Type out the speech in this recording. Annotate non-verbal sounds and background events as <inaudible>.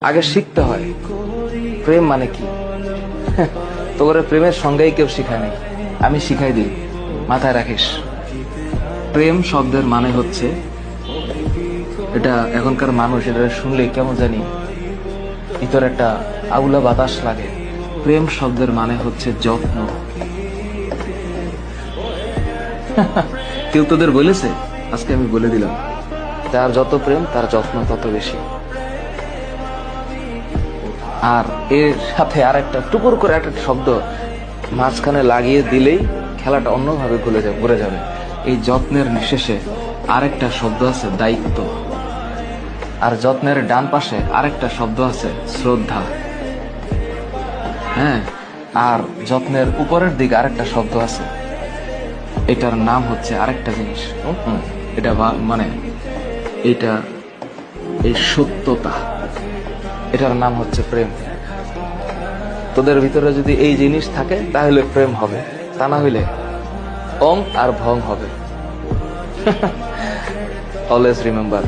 আগে শিখতে হয়। প্রেম মানে কি? তোর প্রেমের সঙ্গেই কেউ শিখায় নাই। আমি শিখাই দিই। মাথায় রাখিস। প্রেম শব্দের মানে হচ্ছে, এটা এখনকার মানুষ এটা শুনলে কেমন জানি ভিতরে একটা আউলা বাতাস লাগে। প্রেম শব্দের মানে হচ্ছে যত্ন। কেউ তোদের বলেছে? আজকে আমি বলে দিলাম। তার যত প্রেম, তার যত্ন তত বেশি। আর এর সাথে আর একটা টুকুর করে একটা শব্দ মাঝখানে লাগিয়ে দিলেই খেলাটা অন্যভাবে ঘুরে যাবে ঘুরে যাবে। এই যত্নের শেষে আরেকটা শব্দ আছে দায়িত্ব। আর যত্নের ডান পাশে আরেকটা শব্দ আছে শ্রদ্ধা। হ্যাঁ আর যত্নের উপরের দিকে আরেকটা শব্দ আছে। এটার নাম হচ্ছে আরেকটা জিনিস। এটা মানে এটা এই সত্যতা। এটার নাম হচ্ছে প্রেম। তোদের ভিতরে যদি এই জিনিস থাকে, তাহলে প্রেম হবে। তা না হইলে অং আর ভং হবে। <laughs> Always remember